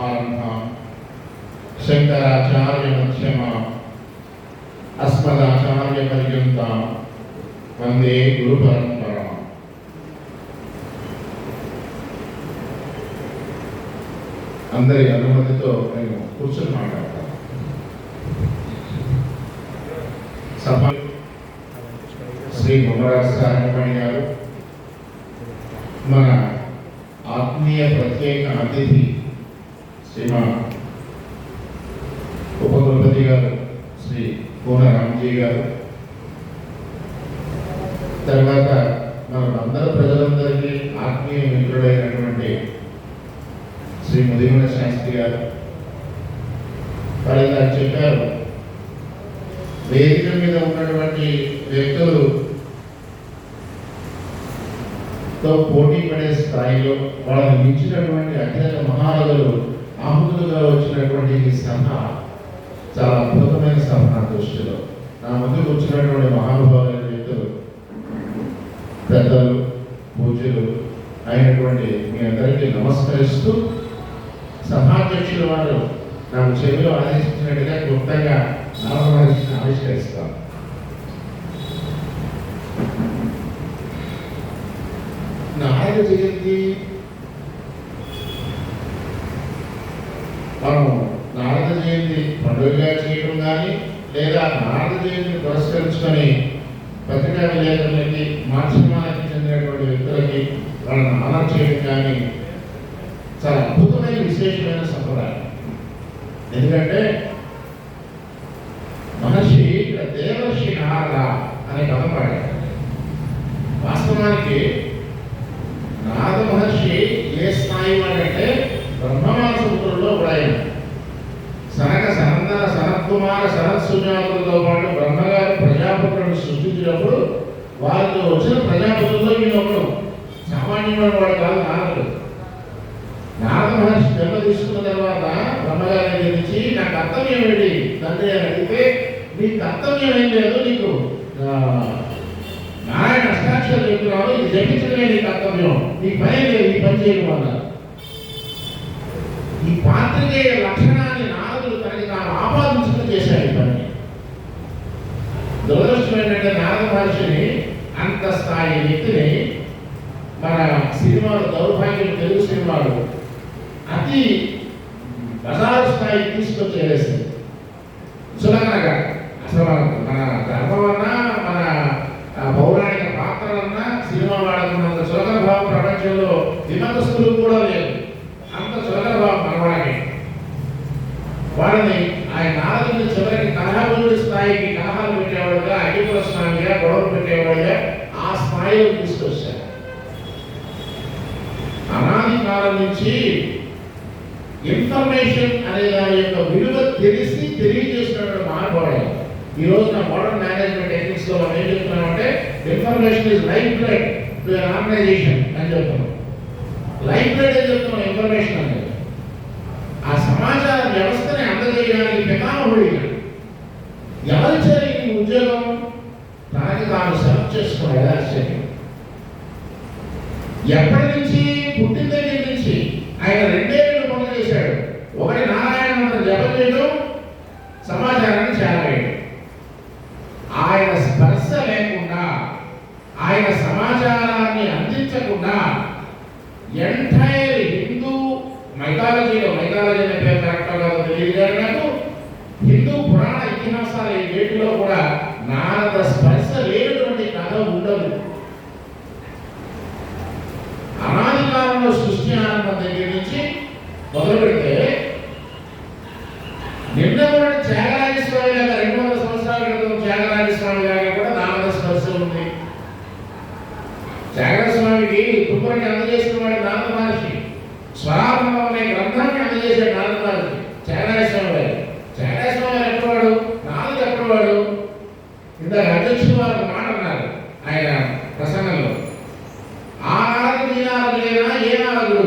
సమారంభాం శంకరాచార్య మధ్యమ అస్మదాచార్య పర్యంతం వందే గురు పరంపర అందరి అనుమతితో నేను కూర్చొని మాట్లాడతాను సభ శ్రీ గుమరాజ్ సారంపణి గారు మన ఆత్మీయ ప్రత్యేక అతిథి శ్రీమా ఉపకులపతి గారు శ్రీ కోన రామ్జీ గారు. తర్వాత మన అందరు ప్రజలందరికీ ఆత్మీయ మిత్రుడైనటువంటి శ్రీ ముదిగుణ శాస్త్రి గారు. వాళ్ళు ఇలా చెప్పారు వేదిక మీద ఉన్నటువంటి వ్యక్తులు తో పోటీ పడే స్థాయిలో వాళ్ళని మించినటువంటి అత్యంత మహారాజులు ఆహుతులుగా వచ్చినటువంటి ఈ సభ చాలా అద్భుతమైన సభ నా దృష్టిలో. నా ముందుకు వచ్చినటువంటి మహానుభావులైన వ్యక్తులు పెద్దలు పూజలు అయినటువంటి మీ అందరికీ నమస్కరిస్తూ సభాధ్యక్షుల వారు నాకు చెవిలో ఆదేశించినట్టుగా క్లుప్తంగా నామహర్షిని ఆవిష్కరిస్తాను. నారాయణ జయంతి మనం నారద జయంతి పండుగగా చేయడం కానీ లేదా పురస్కరించుకొని పత్రికా విలేకరులకి మాధ్యమానికి చెందినటువంటి వ్యక్తులకి వాళ్ళని ఆనర్ చేయడం కానీ చాలా అద్భుతమైన విశేషమైన సంప్రదాయం. ఎందుకంటే మహర్షి ఇక్కడ దేవర్షి నారద అనే పదం పాడారు. వాస్తవానికి నారద మహర్షి ఏ స్థాయి వాడంటే బ్రహ్మమాసపుత్రుల్లో కూడా ఆయన. సనక సనందన సనత్కుమార సనత్సుజాతులతో పాటు బ్రహ్మగారు ప్రజాపతులను సృష్టించినప్పుడు వారితో వచ్చిన ప్రజాపతుల్లో ఈయన ఒకడు సామాన్యమైన వాడు కాదు నారదుడు. నారద మహర్షి జన్మ తీసుకున్న తర్వాత బ్రహ్మగారిని గురించి నా కర్తవ్యం ఏంటి తండ్రి అని అడిగితే నీ కర్తవ్యం ఏం లేదు నీకు నారాయణ అష్టాక్షరం చెప్తున్నావు ఇది జపించడమే నీ కర్తవ్యం. నీ పని లేదు ఈ పని చేయడం వల్ల. ఈ పాత్రికేయ లక్షణాన్ని నా తనకి ఆపాదించడం చేశాడు ఇవన్నీ దురదృష్టం ఏంటంటే నారద మహర్షిని అంత స్థాయి వ్యక్తిని మన సినిమాలు దౌర్భాగ్యం తెలుగు సినిమాలు అతి బజారు స్థాయికి తీసుకొచ్చేసింది సులకనగా అసలు మన మన ధర్మం మన పౌరాణిక పాత్రలన్నా సినిమా వాడకున్నంత సులకన భావం ప్రపంచంలో విమర్శకులు కూడా లేదు అంత సులకన భావం మనవాడికి వాళ్ళని ఆయన నారదుని చివరికి కలహబుడి స్థాయికి కలహాలు పెట్టేవాడుగా అగ్నిపుర స్వామిగా గొడవలు పెట్టేవాడుగా ఆ స్థాయిలో తీసుకొచ్చారు. అనాది కాలం నుంచి ఇన్ఫర్మేషన్ అనే దాని యొక్క విలువ తెలిసి తెలియజేసినటువంటి మానవాడు ఈ రోజు నా మోడర్న్ మేనేజ్మెంట్ టెక్నిక్స్లో మనం ఏం చెప్తున్నామంటే information is life blood to organization అని చెప్తున్నాం. లైఫ్ బ్లడ్ అని చెప్తున్నాం? ఇన్ఫర్మేషన్ అనేది. ఆ సమాచార వ్యవస్థ అందజేయడానికి పితామహుడిగా ఎవరిచ్చారు ఈ ఉద్యోగం? తనకి తాను సెలెక్ట్ చేసుకున్నాడు ఆశ్చర్యం ఎప్పటి నుంచి? పుట్టిన దగ్గర నుంచి? ఆయన రెండేళ్ళు పనులు చేశాడు. ఒకటి నారాయణ జపం చేయడం సమాచారాన్ని చేరవేయడం ఆయన స్పర్శ లేకుండా ఆయన సమాచారాన్ని అందించకుండా ఎంటైర్ హిందూ మైథాలజీలో మైథాలజీ అనే పేరు కరెక్ట్ కాదో తెలియదు కానీ నాకు హిందూ పురాణ ఇతిహాసాల ఈ వేటిలో కూడా నారద స్పర్శ లేనటువంటి కథ ఉండదు. అనాది కాలంలో సృష్టి ఆనందం దగ్గర నుంచి మొదలు పెడితే నిన్న కూడా త్యాగరాజ స్వామి గారు రెండు వందల సంవత్సరాల క్రితం త్యాగరాజ స్వామి గారికి కూడా నారద స్పర్శ ఉంది త్యాగరాజ స్వామికి తుప్పరికి అందజేసిన వాడు నారద మహర్షి స్వరాత్మకం అనే గ్రంథాన్ని అందజేశాడు నారద మహర్షి త్యాగరాజ స్వామి గారు త్యాగరాజ స్వామి గారు ఎక్కడవాడు నారద ఎక్కడవాడు ఇందాక అధ్యక్షుడు వారు ఒక మాట అన్నారు ఆయన ప్రసంగంలో ఆ నారదుడు ఈ నారదుడేనా ఏ నారదుడు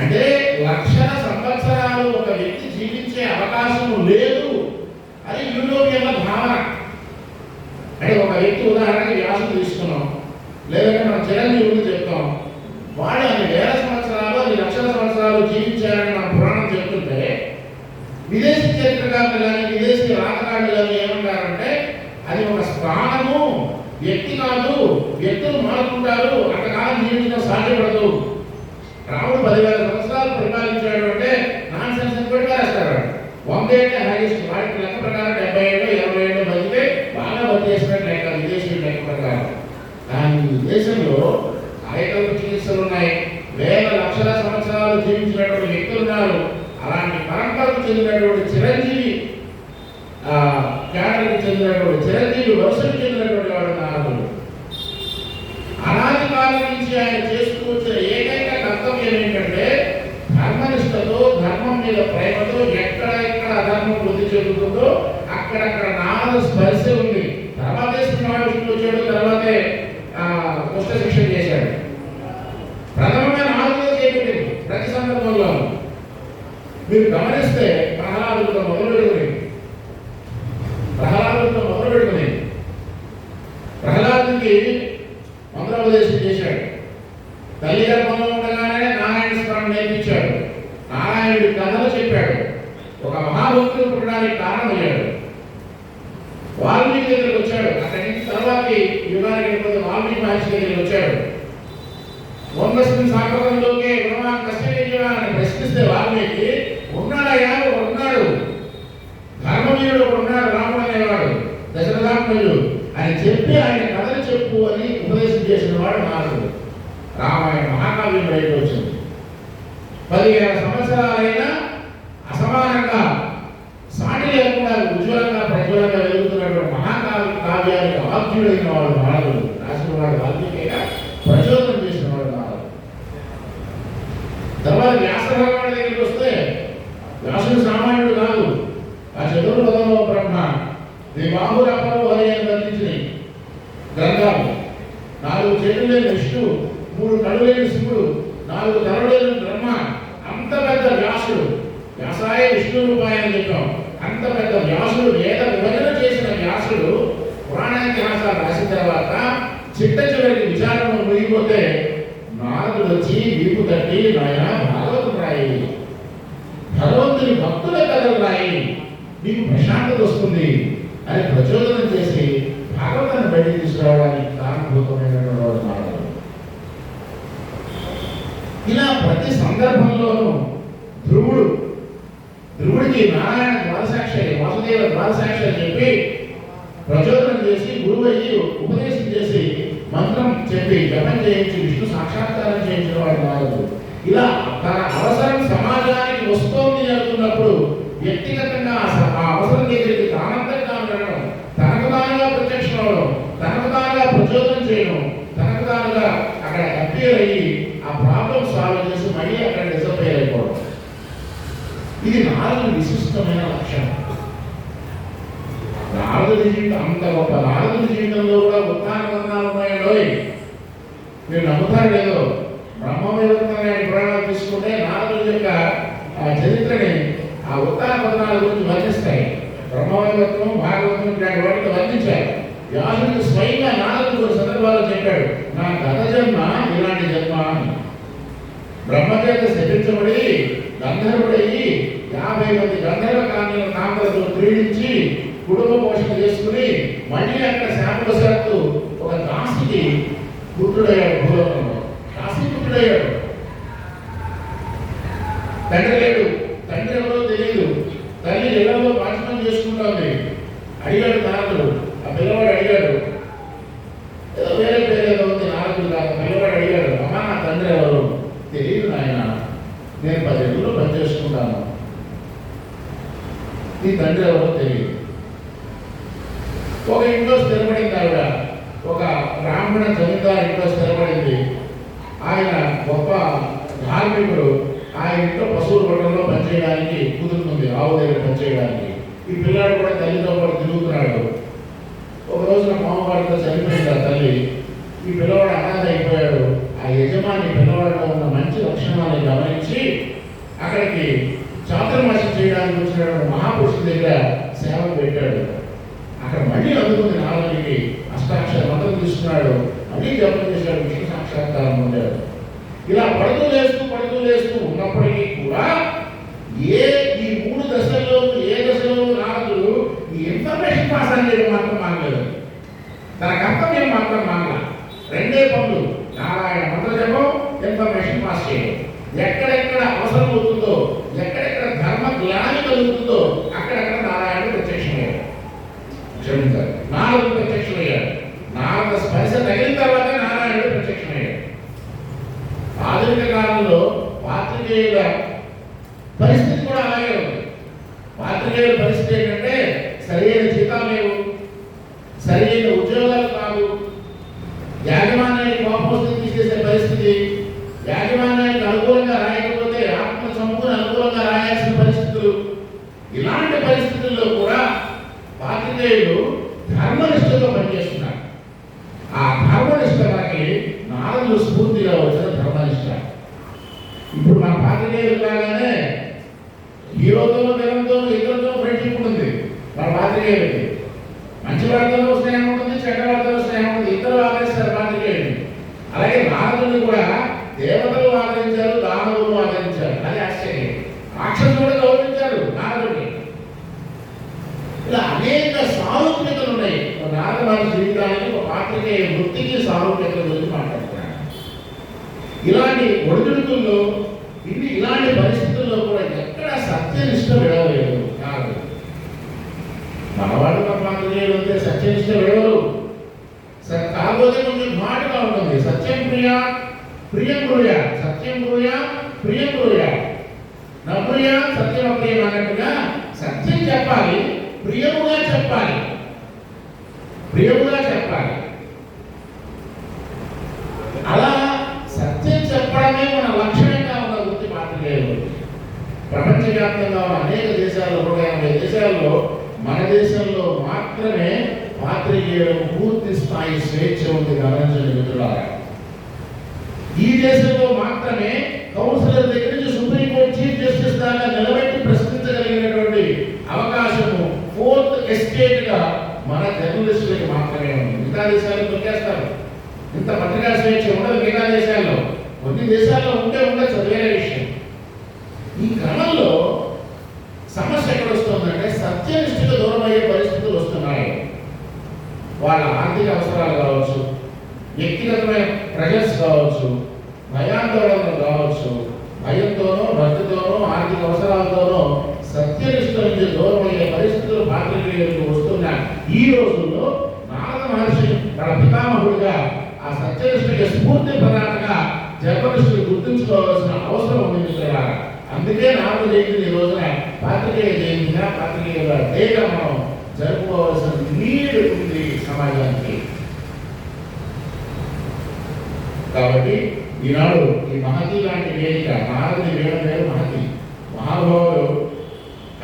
అంటే లక్షల సంవత్సరాలు ఒక వ్యక్తి జీవించే అవకాశం లేదు అని యూరోపియన్ల భావన అంటే ఒక వ్యక్తి ఉదాహరణకి వ్యాసం తీసుకున్నాం లేదంటే మనం చిరంజీవుని చెప్తాం వాళ్ళు అన్ని వేల సంవత్సరాలు అన్ని లక్షల సంవత్సరాలు సంవత్సరాలు జీవించారని మన పురాణం చెప్తుంటే విదేశీ చరిత్రకారులు కానీ విదేశీ రాతకారులు కానీ ఏమంటారంటే అది ఒక స్థానము వ్యక్తి కాదు వ్యక్తులు మారుతుంటారు అంతకాలం జీవించడం సాధ్యపడదు. రాముడు పదివేల సంవత్సరాలు పరిపాలించాడు అంటే నాన్ సెన్స్ అని కూడా రాస్తారు వంద ఏళ్ళే హైయెస్ట్ వాటి లెక్క ప్రకారం డెబ్బై ఏళ్ళు ఇరవై ఏళ్ళు బతికితే బాగా బతికేసినట్టు లెక్క విదేశీ లెక్క ప్రకారం. కానీ ఈ దేశంలో ఆయకల్ప చికిత్సలు ఉన్నాయి. వేల లక్షల సంవత్సరాలు జీవించినటువంటి వ్యక్తులు ఉన్నారు. అలాంటి పరంపరకు చెందినటువంటి చిరంజీవి ఆ, చెందినటువంటి చిరంజీవి వరుసకు చెందినటువంటి వాడు ఉన్నారు అనాది కాలం నుంచి ఆయన చేస్తూ వచ్చిన ఏకైక కర్తవ్యం ఏంటంటే ధర్మనిష్టతో ధర్మం మీద ప్రేమతో ఎక్కడ ఎక్కడ అధర్మం వృద్ధి చెందుతుందో అక్కడక్కడ నాలుగు స్పర్శ ఉంది. తర్వాతే శ్రీమహావిష్ణువు వచ్చాడు తర్వాతే ఆ, దుష్ట శిక్షణ చేశాడు. మీరు గమనిస్తే ప్రహ్లాదులతో మొదలు పెడుకుని ప్రహ్లాదుడితో మొదలు పెడుకుని ప్రహ్లాదుడికి మంత్రోపదేశం చేశాడు. తల్లి గర్భంలో ఉండగానే నారాయణ స్మరణ నేర్పించాడు. నారాయణుడి కథలు చెప్పాడు. ఒక మహాభక్తుడు పుట్టడానికి కారణమయ్యాడు. వాల్మీకి దగ్గరికి వచ్చాడు. అక్కడి నుంచి తర్వాతి యుగానికి వెళ్ళిపోతే వాల్మీకి మహర్షి దగ్గరికి వచ్చాడు. వందస్మిన్ సాగరంలోకి బ్రహ్మ కష్టం ప్రశ్నిస్తే వాల్మీకి ఉన్నాడయ్యా ఒకడు ఉన్నాడు. ధర్మవీరుడు ఉన్నాడు రాముడు అనేవాడు. దశరథాత్మజుడు అని చెప్పి ఆయన కథలు చెప్పు అని ఉపదేశం చేసిన వాడు నారదుడు. రామాయణ మహాకావ్యం బయట వచ్చింది. పదివేల సంవత్సరాలైనా అసమానంగా సాటి లేకుండా ఉజ్వలంగా ప్రజ్వలంగా వెలుగుతున్నటువంటి మహాకావ్య కావ్యానికి ఆద్యుడైన వాడు నారదుడు. రాసిన వాడు వాల్మీకిగా ప్రచోదనం చేసిన వాడు నారదుడు తర్వాత వ్యాస భగవానుడి దగ్గరికి వస్తే వ్యాసుడు సామాన్యుడు కాదు ఆ చతుర్పదంలో బ్రహ్మ దివాహుడు అపరో హరి అని వర్ణించినవి గ్రంథాలు నాలుగు చేతులు లేని విష్ణువు మూడు కళ్ళు లేని శివుడు నాలుగు తలలు లేని బ్రహ్మ అంత పెద్ద వ్యాసుడు వ్యాసాయ విష్ణు రూపాయ చెప్పాం. అంత పెద్ద వ్యాసుడు వేద విభజన చేసిన వ్యాసుడు పురాణాతిహాసాలు రాసిన తర్వాత చిట్ట చివరికి విచారణ ముగిపోతే నారదుడు వచ్చి వీపు తట్టి నాయన భాగవతం రాయి. భగవంతుని భక్తుల కథలు రాయి. నీకు ప్రశాంతత వస్తుంది. అని ప్రచోదనం చేసి భాగవతాన్ని బయటికి తీసుకురావడానికి కారణభూతమైనటువంటి నారదుడు. ఇలా ప్రతి సందర్భంలోనూ ధ్రువుడు ధ్రువుడికి నారాయణ ద్వాదశాక్షరి వాసుదేవ అని చెప్పి ప్రచోదనం చేసి గురువు అయ్యి ఉపదేశం చేసి మంత్రం చెప్పి జపం చేయించి విష్ణు సాక్షాత్కారం చేయించిన వాడు నారదుడు. ఇలా తన అవసరం సమాజానికి వస్తోంది అనుకున్నప్పుడు వ్యక్తిగతంగా ఆ అవసరం దగ్గరికి తానంతగా ఉండడం తనకు తానుగా ప్రత్యక్షం అవడం తనకు తానుగా ప్రచోదనం చేయడం తనకు తానుగా అక్కడ అప్పీర్ అయ్యి ఆ ప్రాబ్లం సాల్వ్ చేసి మళ్ళీ అక్కడ డిసప్పేర్ అయిపోవడం ఇది నాలుగు విశిష్టమైన లక్షణం నారదుడి జీవితం అంత గొప్ప. నారదుడి జీవితంలో కూడా ఉత్తానందాలు బంధాలు మీరు నమ్ముతారు లేదో? బ్రహ్మవేదనే పురాణాలు తీసుకుంటే నారదుడి యొక్క ఆ చరిత్రని ఆ ఉత్తాన పదనాల గురించి వర్ణిస్తాయి. బ్రహ్మవేదత్వం భాగవతం ఇలాంటి వాటితో వర్ణించారు వ్యాసుడు స్వయంగా నారదుడు కొన్ని సందర్భాల్లో చెప్పాడు నా గత జన్మ ఇలాంటి జన్మ అని. బ్రహ్మచేత శపించబడి గంధర్వుడయ్యి యాభై మంది గంధర్వ కాన్యుల కాంతలతో క్రీడించి కుటుంబ పోషణ చేసుకుని మళ్ళీ అక్కడ శాపవశాత్తు ఒక దాసికి పుత్రుడయ్యాడు భూలోకంలో. దాసి పుత్రుడయ్యాడు. తండ్రి లేడు. తండ్రి ఎవరో తెలియదు తల్లి ఇళ్ళలో పాఠనం చేసుకుంటోంది అడిగాడు తాతడు ఆ పిల్లవాడు అడిగాడు ఏదో వేరే పేరు ఏదో ఉంది నారదుడు కాదు పిల్లవాడు అడిగాడు అమ్మా నా తండ్రి ఎవరు తెలియదు నాయన నేను పది ఏళ్ళు పని చేసుకుంటాను నీ తండ్రి ఎవరో తెలియదు ఒక ఇంట్లో స్థిరపడింది ఆవిడ ఒక బ్రాహ్మణ జమీందారు ఇంట్లో స్థిరపడింది ఆయన గొప్ప ధార్మికుడు ఆయన ఇంట్లో పశువుల గొడవలో పనిచేయడానికి బావ దగ్గర పనిచేయడానికి. ఈ పిల్లాడు కూడా తల్లితో పాటు తిరుగుతున్నాడు. ఒక రోజున మామవాడితో చనిపోయింది ఆ తల్లి. ఈ పిల్లవాడు అనాథ అయిపోయాడు. ఆ యజమాని పిల్లవాడిలో ఉన్న మంచి లక్షణాలను గమనించి అక్కడికి చాతుర్మాసం చేయడానికి వచ్చినటువంటి మహాపురుషుడి దగ్గర సేవలు పెట్టాడు. అక్కడ మళ్ళీ అందుకుంది నాలుగుకి అష్టాక్షర మంత్రం తీసుకున్నాడు. మళ్ళీ జపం చేశాడు విష్ణు సాక్షాత్కారం పొందాడు. ఇలా పడుతూ లేస్తూ పడుతూ లేస్తూ మాత్రం రెండే పనులు. నారాయణ మంత్ర జపం ఇన్ఫర్మేషన్ పాస్ చేయడం. ఎక్కడెక్కడ అవసరం అవుతుందో ఎక్కడెక్కడ ధర్మ జ్ఞానం కలుగుతుందో అక్కడక్కడ నారాయణ ప్రత్యక్షమయ్యాడు నాలుగు ప్రత్యక్షమయ్యాడు నాలుగు స్పర్శ తగిన తర్వాత నారాయణుడు ప్రత్యక్షమయ్యాడు ఆధునిక కాలంలో పాత్రికేయుల పరిస్థితి నాలుగు స్ఫూర్తిగా వచ్చిన ధర్మనిష్ట ఇప్పుడు మన పాత్రికేయులు లాగానే హీరోతోనూ విలన్తోనూ ఇద్దరితో ఫ్రెండ్షిప్ ఉంది. మన వెళ్ళి మంచి వార్తలో స్నేహం ఉంటుంది చెడ్డ వార్తలో స్నేహం ఉంటుంది. ఇద్దరు ఆదరిస్తారు పాత్రికేయులు అలాగే నారదుని కూడా దేవతలు ఆదరించారు దానవులు ఆదరించారు. అది ఆశ్చర్యం. రాక్షసులు కూడా గౌరవించారు నారదుడిని. ఇలా అనేక సారూప్యతలు ఉన్నాయి. నారద మహర్షి జీవితానికి ఒక వృత్తికి సారూప్యత గురించి మాట్లాడుతున్నాను ఇలాంటి ఒడిదుడుకుల్లో ఇది ఇలాంటి పరిస్థితుల్లో కూడా ఎక్కడ సత్యనిష్ట విడవలేదు. కాదు. మనవాడు పరమాత్మీయుడు అంటే సత్యనిష్ట విడవరు. కాకపోతే కొంచెం మాటగా ఉంటుంది. సత్యం ప్రియ ప్రియం ప్రియ. సత్యం ప్రియ ప్రియం ప్రియ. నవ్వుయ సత్యం అప్రియం అన్నట్టుగా సత్యం చెప్పాలి ప్రియముగా చెప్పాలి. ప్రియముగా చెప్పాలి అలా సత్యం చెప్పడమే మన లక్ష్యంగా ఉన్న వృత్తి పాత్రికేయులు ప్రపంచవ్యాప్తంగా ఉన్న అనేక దేశాల్లో నూట యాభై దేశాల్లో మన దేశంలో మాత్రమే పాత్రికేయులకు పూర్తి స్థాయి స్వేచ్ఛ ఉంది గమనించండి మిత్రులారా. ఈ దేశంలో మాత్రమే కౌన్సిలర్ దగ్గర నుంచి సుప్రీంకోర్టు చీఫ్ జస్టిస్ దాకా నిలబెట్టి ప్రశ్నించగలిగినటువంటి అవకాశము ఫోర్త్ ఎస్టేట్గా మన జర్నలిస్టులకి మాత్రమే ఉంది. మిగతా దేశాలు దొరికేస్తారు ఇంత పత్రికా స్వేచ్ఛ ఉండదు మిగతా దేశాల్లో. కొన్ని దేశాల్లో ఉంటే ఉండదు చదివే విషయం ఈ క్రమంలో సమస్య ఎక్కడ వస్తుందంటే సత్యనిష్ఠకు దూరం అయ్యే పరిస్థితులు వస్తున్నాయి వాళ్ళ ఆర్థిక అవసరాలు కావచ్చు వ్యక్తిగతమైన ప్రెజర్స్ కావచ్చు భయాందోళనలు కావచ్చు భయంతోనో భక్తితోనో ఆర్థిక అవసరాలతోనో సత్యనిష్ట నుంచి దూరమయ్యే పరిస్థితులు భారతీయులకు వస్తున్న ఈ రోజుల్లో నారద మహర్షి తన పితామహుడిగా ఆ సత్యనిష్టకి స్ఫూర్తి ప్రధానంగా జర్నలిస్టులు గుర్తుంచుకోవాల్సిన అవసరం ఉంది మిత్రులారా. అందుకే నారద జయంతి ఈ రోజున పాత్రికేయ జయంతిగా పాత్రికేయుల డేగా మనం జరుపుకోవాల్సిన నీడ్ ఉంది సమాజానికి కాబట్టి ఈనాడు ఈ మహతి లాంటి వేదిక నారది వేల లేదు మహతి. మహాభావులు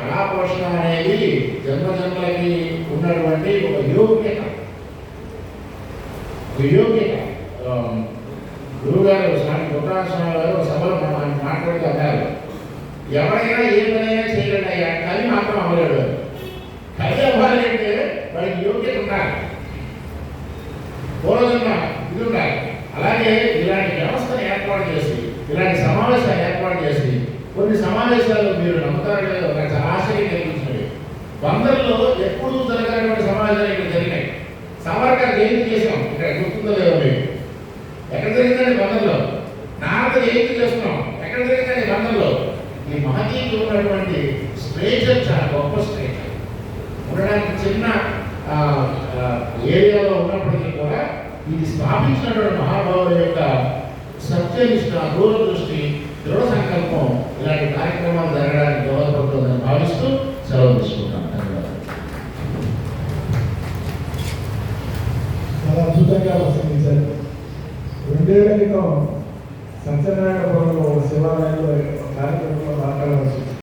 కళాపోషణ అనేది జన్మజన్మలకి ఉన్నటువంటి ఒక యోగ్యత. ఒక యోగ్యత. ఆ, గురువుగారు స్వామి గొప్ప గారు ఒక సభలో మాట్లాడుతూ అన్నారు. ఎవరైనా ఏ పనైనా చేయలేడు అయ్యా కవి మాత్రం అవ్వలేడు కవి అవ్వాలి అంటే వాడికి యోగ్యత ఉండాలి. పూర్వజన్మ ఇది ఉండాలి. అలాగే ఇలాంటి వ్యవస్థను ఏర్పాటు చేసి ఇలాంటి సమావేశాలు ఏర్పాటు చేసి కొన్ని సమావేశాలు మీరు నమ్ముతారు లేదో నాకు చాలా ఆశ్చర్యం కలిగించినవి వందల్లో ఎప్పుడూ జరగనటువంటి సమావేశాలు ఇక్కడ జరిగినాయి. సవర్కర్ జయంతి చేసాం ఇక్కడ గుర్తుందో లేదో మీకు? ఎక్కడ జరిగిందండి వందల్లో? నారద జయంతి చేస్తున్నాం ఎక్కడ జరిగిందండి వందల్లో ఈ మహతీకి ఉన్నటువంటి స్ట్రేచర్ చాలా గొప్ప స్ట్రేచర్ ఉండడానికి చిన్న ఏరియాలో ఉన్నప్పటికీ కూడా ఇది స్థాపించినటువంటి మహానుభావుల యొక్క సత్యనిష్ట దూరదృష్టి దృఢ సంకల్పం ఇలాంటి కార్యక్రమాలు జరగడానికి దోహదపడుతుందని భావిస్తూ సెలవు తీసుకుంటాను ధన్యవాదాలు. చాలా అద్భుతంగా ప్రసంగించారు రెండేళ్ళ క్రితం సత్యనారాయణపురంలో శివాలయంలో కార్యక్రమంలో మాట్లాడవలసి